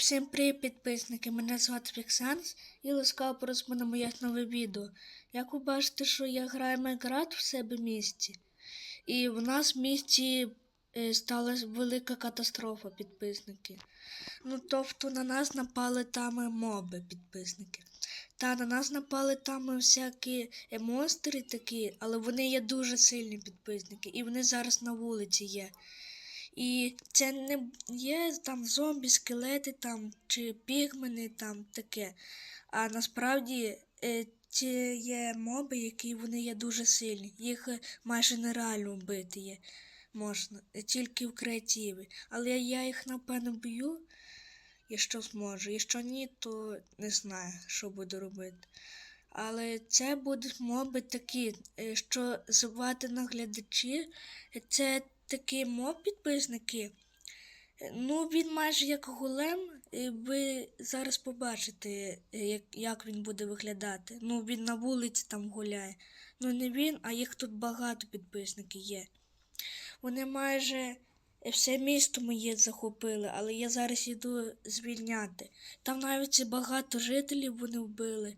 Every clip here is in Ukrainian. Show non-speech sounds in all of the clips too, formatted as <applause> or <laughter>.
всім привіт, підписники! Мене звати Віксанс і ласкаво просимо на моє нове відео. Як ви бачите, що я граю Майнкрафт в себе місті, і в нас в місті е, сталася велика катастрофа, підписники. Ну, тобто на нас напали там моби, підписники. Та на нас напали там всякі е, монстри такі, але вони є дуже сильні підписники, і вони зараз на вулиці є. І це не є там зомбі, скелети там чи пігмени там таке. А насправді е, ці є моби, які вони є дуже сильні. Їх е, майже нереально вбити є можна, е, тільки в креативі. Але я їх напевно б'ю, якщо зможу. Якщо ні, то не знаю, що буду робити. Але це будуть моби такі, е, що звати наглядачі. Е, Це такі моб підписники. Ну, він майже як голем. і Ви зараз побачите, як, як він буде виглядати. Ну, він на вулиці там гуляє. Ну, не він, а їх тут багато підписників є. Вони майже все місто моє захопили, але я зараз іду звільняти. Там навіть багато жителів вони вбили.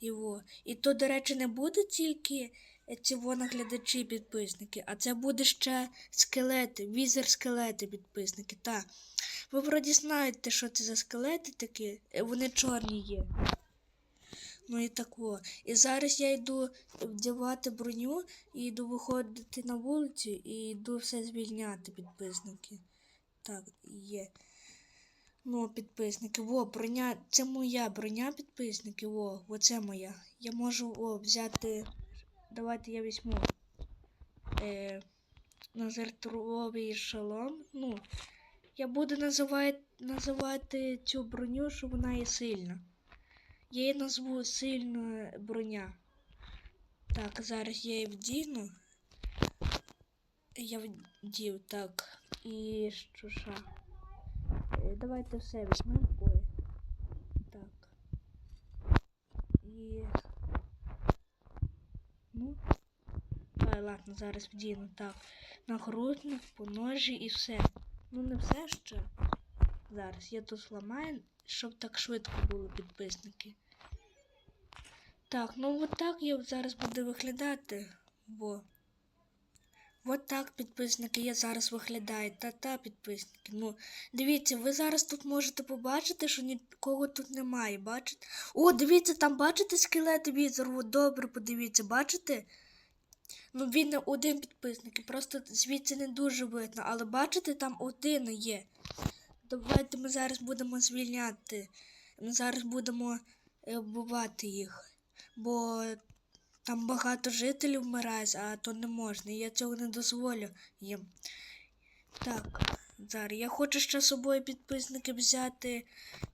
Його. І то, до речі, не буде тільки цього наглядачі підписники, а це буде ще скелети, візер скелети підписники. Так. Ви вроді знаєте, що це за скелети такі, Е, вони чорні є. Ну і тако. І зараз я йду вдягати броню і йду виходити на вулицю і йду все звільняти підписники. Так, є. Ну, підписники, во, броня, це моя броня, підписники, во, оце моя. Я можу о, взяти. Давайте я візьму е, назертровий шолом. Ну, я буду називати, називати цю броню, що вона є сильна. Я її назву сильна броня. Так, зараз я її вдіну. Я вдів, так. І що ще? Е, Давайте все візьмемо. Ой. Так. І. Ну. Ай, ладно, зараз вдіну. Так. Нагрудник, поножі і все. Ну не все ще. Зараз я тут зламаю, щоб так швидко було підписники. Так, ну от так я зараз буду виглядати. Во. От так, підписники, я зараз виглядаю. Та-та, підписники. Ну, дивіться, ви зараз тут можете побачити, що нікого тут немає. Бачите? О, дивіться, там бачите скелети візору? Добре, подивіться, бачите? Ну, він не один підписник, просто звідси не дуже видно, але бачите, там один є. Давайте ми зараз будемо звільняти. Ми зараз будемо е, вбивати їх. Бо там багато жителів вмирає, а то не можна. Я цього не дозволю їм. Так, зараз я хочу ще з собою підписники взяти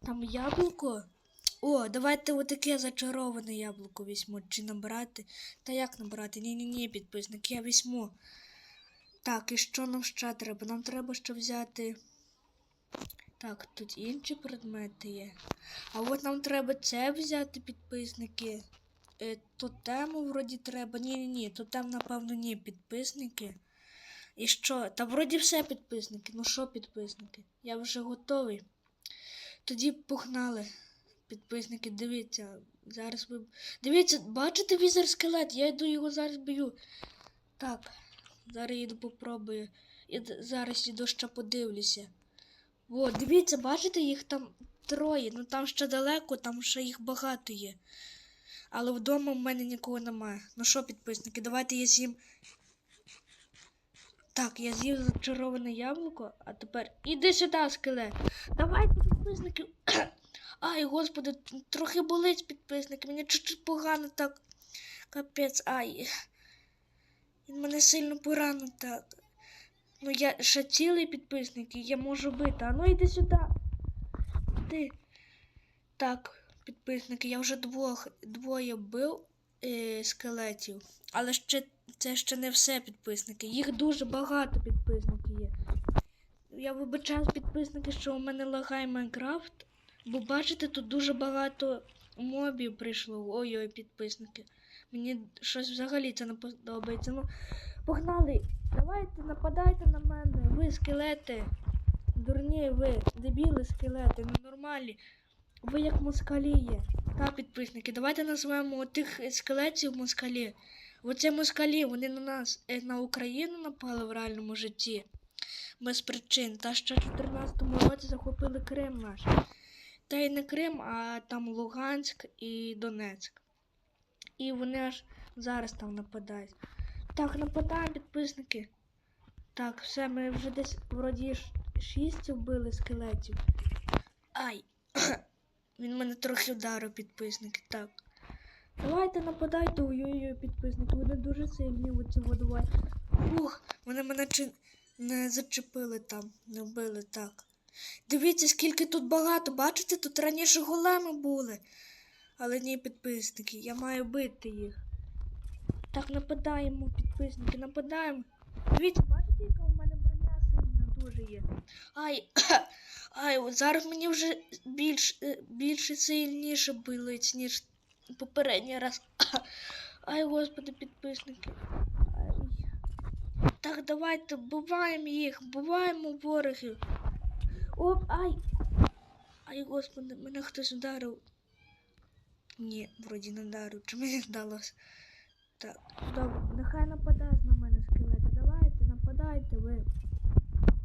там яблуко. О, давайте отаке зачароване яблуко візьму. Чи набрати? Та як набрати? Ні-ні-ні, підписник, я візьму. Так, і що нам ще треба? Нам треба ще взяти. Так, тут інші предмети є. А от нам треба це взяти, підписники. Е, тотему вроді треба. Ні-ні-ні, тотем, напевно, ні, підписники. І що? Та вроді все підписники. Ну що, підписники? Я вже готовий. Тоді погнали. Підписники, дивіться. Зараз ви. Дивіться, бачите візер скелет? Я йду його зараз б'ю. Так, зараз йду попробую. І зараз іду ще подивлюся. О, дивіться, бачите, їх там троє. Ну там ще далеко, там ще їх багато є. Але вдома в мене нікого немає. Ну що, підписники, давайте я з'їм. Так, я з'їв зачароване яблуко, а тепер іди сюди, скелет. Давайте, підписники. Ай, господи, трохи болить підписники. Мені чуть-чуть погано так. Капець, ай. Він мене сильно поранив так. Ну я ще цілий підписник, і я можу бити. А ну йди сюди. Ти. Так, підписники, я вже двох, двоє бив е, скелетів. Але ще, це ще не все підписники. Їх дуже багато підписників є. Я вибачаю підписники, що у мене лагає Майнкрафт. Бо бачите, тут дуже багато мобів прийшло. Ой-ой, підписники. Мені щось взагалі це не подобається. Ну, погнали! Давайте нападайте на мене, ви скелети. Дурні ви, дебіли, скелети, ненормальні. Ви як москалі є. Та, підписники, давайте назвемо тих скелетів москалі. Оце москалі, вони на нас, е, на Україну напали в реальному житті. Без причин. Та ще в 14-му році захопили Крим наш. Та й не Крим, а там Луганськ і Донецьк. І вони аж зараз там нападають. Так, нападаємо, підписники. Так, все, ми вже десь вроді шість вбили скелетів. Ай! <coughs> Він мене трохи вдарив, підписники. Так. Давайте нападайте, ой-ой-ой, підписники. Вони дуже сильні у ці водовай. Ух, вони мене чи не зачепили там, не вбили так. Дивіться, скільки тут багато. Бачите, тут раніше големи були. Але ні, підписники, я маю бити їх. Так, нападаємо, підписники, нападаємо. Дивіться, бачите, яка у мене броня сильна дуже є. Ай, <coughs> ай, от зараз мені вже більш, е, більше сильніше болить, ніж попередній раз. <coughs> Ай, господи, підписники. Ай. Так, давайте вбиваємо їх, вбиваємо ворогів. Оп, ай! Ай, господи, мене хтось вдарив. Ні, вроді не вдарив. Чи мені здалося? Так, добре, нехай нападають на мене скелети. Давайте, нападайте ви.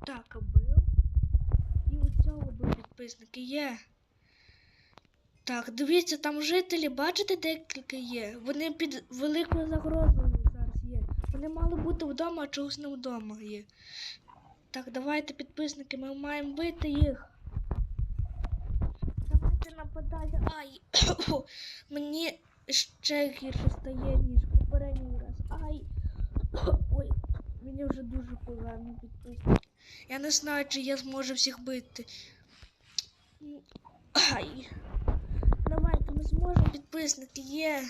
Так, бив. І у цього бив підписники є. Так, дивіться, там жителі, бачите, декілька є. Вони під великою загрозою зараз є. Вони мали бути вдома, а чогось не вдома є. Так, давайте, підписники, ми маємо бити їх. Давайте нападайте. Ай! <coughs> Мені ще гірше стає, ніж попередній раз. Ай! <coughs> Ой, мені вже дуже погано підписники. Я не знаю, чи я зможу всіх бити. Ай! Давайте ми зможемо, підписники, є.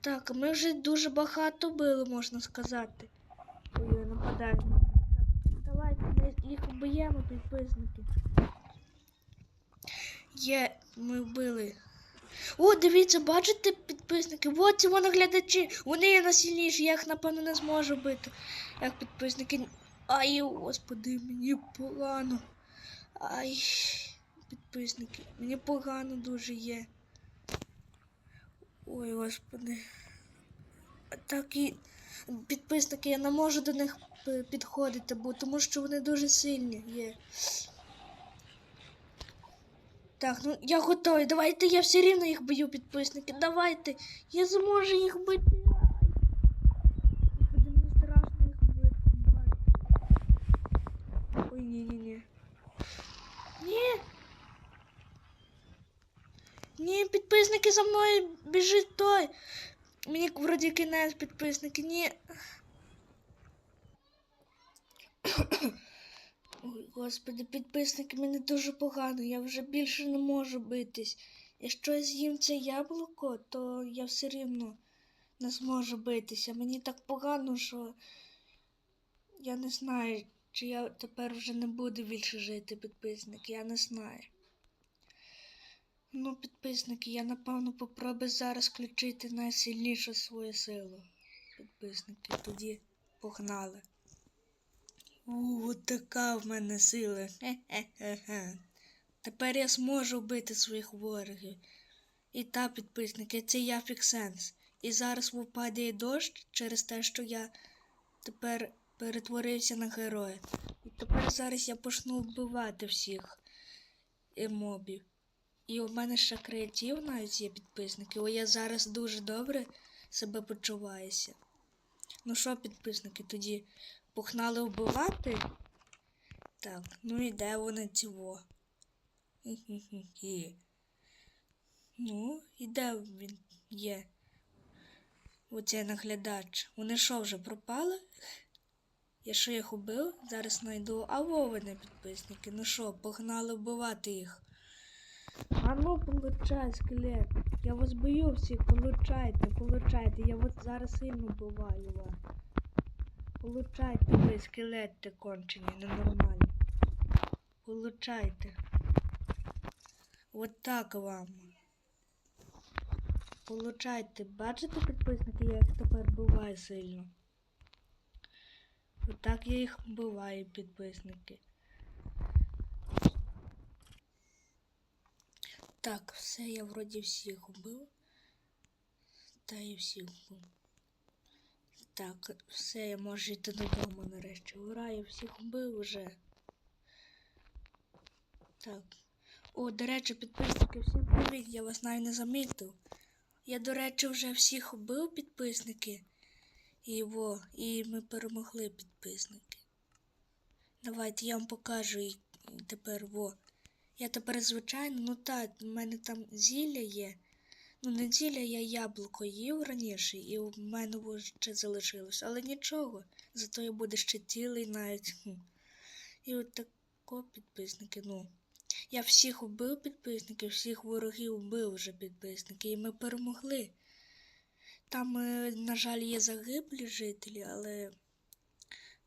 Так, ми вже дуже багато били, можна сказати. Ой, нападають. на мене. Так, давайте ми їх вб'ємо, підписники. Є, ми вбили. О, дивіться, бачите, підписники? От ці вони глядачі. Вони є найсильніші, я їх, напевно, не зможу бити. Як підписники. Ай, господи, мені погано. Ай, підписники, мені погано дуже є. Ой, господи. Так і підписники, я не можу до них підходити, бо тому що вони дуже сильні є. Так, ну я готовий. Давайте я все рівно їх бою, підписники. Давайте. Я зможу їх бити. Мені страшно їх бити. Ой, ні, ні, ні. Ні. Ні, підписники за мною біжить той. Мені вроді кінець підписники. Ні. Ой, господи, підписники, мені дуже погано, я вже більше не можу битись. Якщо я з'їм це яблуко, то я все рівно не зможу битися. Мені так погано, що я не знаю, чи я тепер вже не буду більше жити, підписники, я не знаю. Ну, підписники, я напевно попробую зараз включити найсильнішу свою силу. Підписники, тоді погнали. У, от така в мене сила. Хе-хе-хе. Тепер я зможу вбити своїх ворогів. І та, підписники, це я Фіксенс. І зараз впаде дощ через те, що я тепер перетворився на героя. І тепер зараз я почну вбивати всіх мобів. І у мене ще креатив навіть є підписники. О, я зараз дуже добре себе почуваюся. Ну що, підписники, тоді погнали вбивати? Так, ну і де вони цього? Ну, і де він є? Оцей наглядач. Вони що, вже пропали? Я що їх убив? Зараз знайду. А во вони підписники. Ну що, погнали вбивати їх. А ну, получай, скелет. Я вас бою всіх, получайте, получайте. Я от зараз сильно вбиваю вас. Получайте ви, скелети кончені, ненормальні. Получайте. От так вам. Получайте. Бачите, підписники, я їх тепер буваю сильно. Отак я їх вбиваю, підписники. Так, все, я вроді всіх убив. Та і всіх убив. Так, все, я можу йти додому нарешті. Ура, я всіх убив вже. Так. О, до речі, підписники, всім привіт, я вас навіть не замітив. Я, до речі, вже всіх убив підписники. І во, і ми перемогли підписники. Давайте я вам покажу і тепер во. Я тепер звичайно, ну так, в мене там зілля є. Ну, не зілля, я яблуко їв раніше, і в мене ще залишилось. Але нічого, зато я буду ще цілий навіть. І от тако підписники, ну. Я всіх убив підписників, всіх ворогів убив вже підписники, і ми перемогли. Там, е, на жаль, є загиблі жителі, але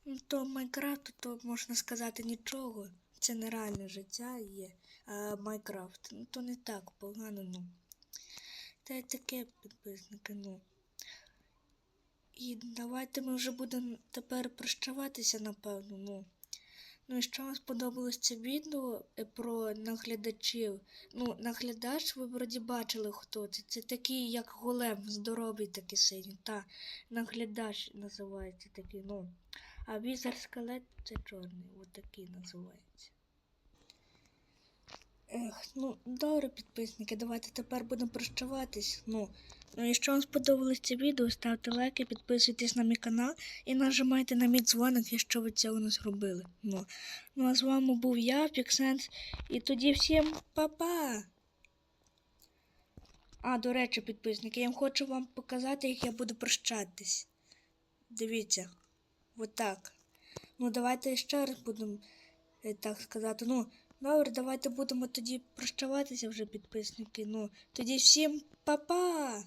ну, то Майнкрафт, то можна сказати нічого. Це нереальне життя є. А Майнкрафт, ну то не так погано, ну. Та й таке підписники, ну. І давайте ми вже будемо тепер прощаватися, напевно, ну. Ну, і що вам сподобалось це відео е, про наглядачів. Ну, наглядач ви вроді бачили, хто це. Це такий, як голем, здоровий такий синій. Та наглядач називається такий, ну. А візер скелет це чорний, отакий називається. Ех, ну, добре, підписники, давайте тепер будемо прощаватись. Ну, ну, якщо вам сподобалось це відео, ставте лайки, підписуйтесь на мій канал і нажимайте на мій дзвоник, якщо ви цього не зробили. Ну, ну а з вами був я, Піксенс, і тоді всім па-па! А, до речі, підписники, я хочу вам показати, як я буду прощатись. Дивіться, отак. Ну, давайте ще раз будемо е, так сказати. Ну, добре, давайте будемо тоді прощаватися вже, підписники. Ну, тоді всім па-па!